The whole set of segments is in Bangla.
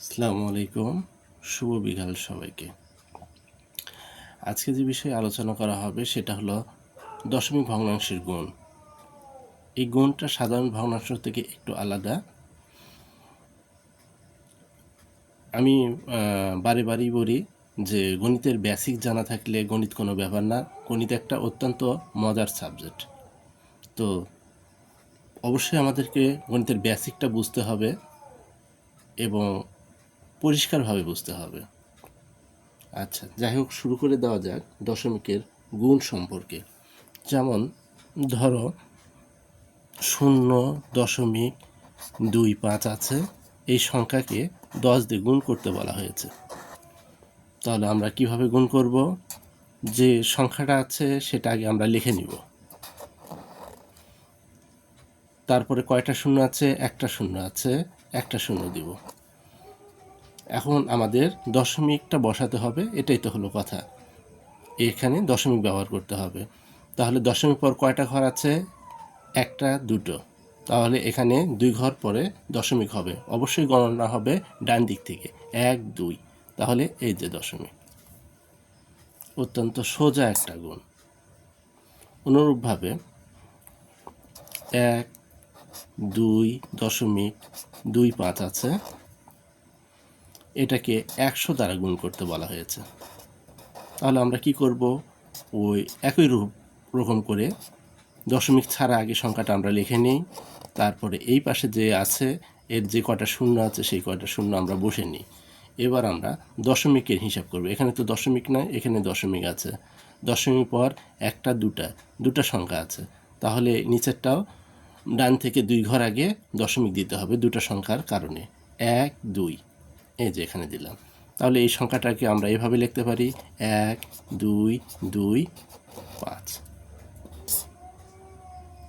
আসসালামু আলাইকুম। শুভ বিকাল সবাইকে। আজকে যে বিষয়ে আলোচনা করা হবে সেটা হলো দশমিক ভগ্নাংশের গুণ। এই গুণটা সাধারণ ভগ্নাংশ থেকে একটু আলাদা। আমি বারে বারেই বলি যে গণিতের বেসিক জানা থাকলে গণিত কোনো ব্যাপার না। গণিত একটা অত্যন্ত মজার সাবজেক্ট তো অবশ্যই আমাদেরকে গণিতের বেসিকটা বুঝতে হবে এবং পরিষ্কারভাবে বুঝতে হবে। আচ্ছা যাই হোক, শুরু করে দেওয়া যাক দশমিকের গুণ সম্পর্কে। যেমন, ধরো, শূন্য দশমিক দুই পাঁচ আছে, এই সংখ্যাকে দশ দিয়ে গুণ করতে বলা হয়েছে। তাহলে আমরা কীভাবে গুণ করব? যে সংখ্যাটা আছে, সেটা আগে আমরা লিখে নিব। তারপরে কয়টা শূন্য আছে? একটা শূন্য আছে, একটা শূন্য দিব। এখন আমাদের দশমিকটা বসাতে হবে, এটাই তো হলো কথা। এখানে দশমিক ব্যবহার করতে হবে। তাহলে দশমিক পর কয়টা ঘর আছে? একটা, দুটো। তাহলে এখানে দুই ঘর পরে দশমিক হবে। অবশ্যই গণনা হবে ডান দিক থেকে। এক, দুই। তাহলে এই যে দশমিক। অত্যন্ত সোজা একটা গুণ। অনুরূপভাবে এক, দুই দশমিক দুই পাঁচ আছে। এটাকে একশো দ্বারা গুণ করতে বলা হয়েছে। তাহলে আমরা কি করব? ওই একই রূপ রকম করে দশমিক ছাড়া আগে সংখ্যাটা আমরা লিখে নিই। তারপরে এই পাশে যে আছে, এর যে কটা শূন্য আছে, সেই কটা শূন্য আমরা বসে নিই। এবার আমরা দশমিকের হিসাব করব। এখানে তো দশমিক নয় এখানে দশমিক আছে। দশমিক পর একটা, দুটা দুটা সংখ্যা আছে। তাহলে নিচেরটাও ডান থেকে দুই ঘর আগে দশমিক দিতে হবে দুটো সংখ্যার কারণে। এক, দুই। এই যে এখানে দিলাম। তাহলে এই সংখ্যাটাকে আমরা এভাবে লিখতে পারি, এক, দুই দুই, পাঁচ।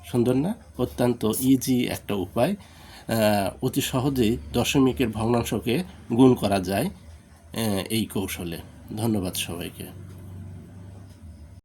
সুন্দর না? অত্যন্ত ইজি একটা উপায়। অতি সহজেই দশমিকের ভগ্নাংশকে গুণ করা যায় এই কৌশলে। ধন্যবাদ সবাইকে।